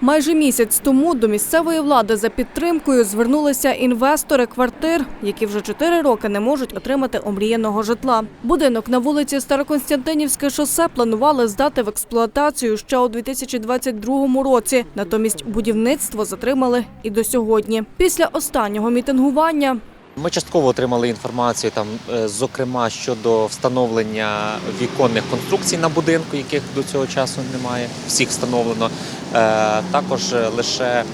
Майже місяць тому до місцевої влади за підтримкою звернулися інвестори квартир, які вже чотири роки не можуть отримати омріяного житла. Будинок на вулиці Староконстантинівське шосе планували здати в експлуатацію ще у 2022 році. Натомість будівництво затримали і до сьогодні. Після останнього мітингування Ми частково отримали інформацію там, е, зокрема щодо встановлення віконних конструкцій на будинку, яких до цього часу немає. Всіх встановлено. Е, Також е, лише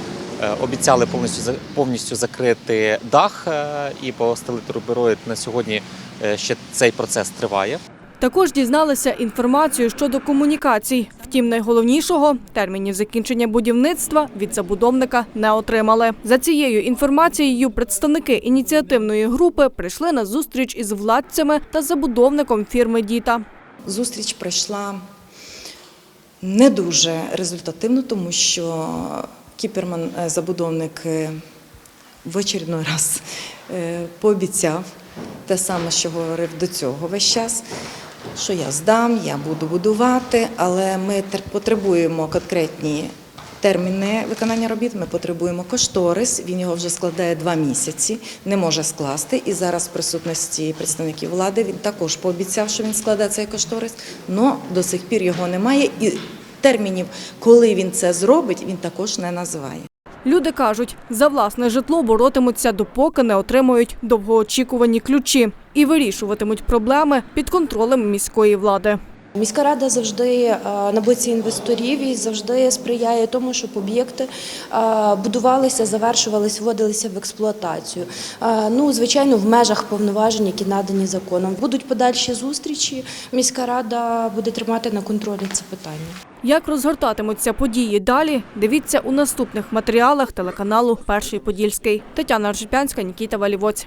обіцяли повністю повністю закрити дах і постелити рубероїд. На сьогодні ще цей процес триває. Також дізналися інформацію щодо комунікацій. Втім, найголовнішого термінів закінчення будівництва від забудовника не отримали. За цією інформацією, представники ініціативної групи прийшли на зустріч із владцями та забудовником фірми Діта. Зустріч пройшла не дуже результативно, тому що Кіперман, е, забудовник, е, в очередной раз е, пообіцяв те саме, що говорив до цього весь час, що я здам, я буду будувати, але ми потребуємо конкретні терміни виконання робіт. Ми потребуємо кошторис. Він його вже складає два місяці, не може скласти. І зараз в присутності представників влади він також пообіцяв, що він складе цей кошторис, але до сих пір його немає. І термінів, коли він це зробить, він також не називає. Люди кажуть, за власне житло боротимуться, допоки не отримують довгоочікувані ключі і вирішуватимуть проблеми під контролем міської влади. Міська рада завжди е, на боці інвесторів і завжди сприяє тому, щоб об'єкти е, будувалися, завершувалися, вводилися в експлуатацію. Е, Ну, звичайно, в межах повноважень, які надані законом. Будуть подальші зустрічі. Міська рада буде тримати на контролі це питання. Як розгортатимуться події далі, дивіться у наступних матеріалах телеканалу Перший Подільський. Тетяна Аржипянська, Нікіта Валівоць.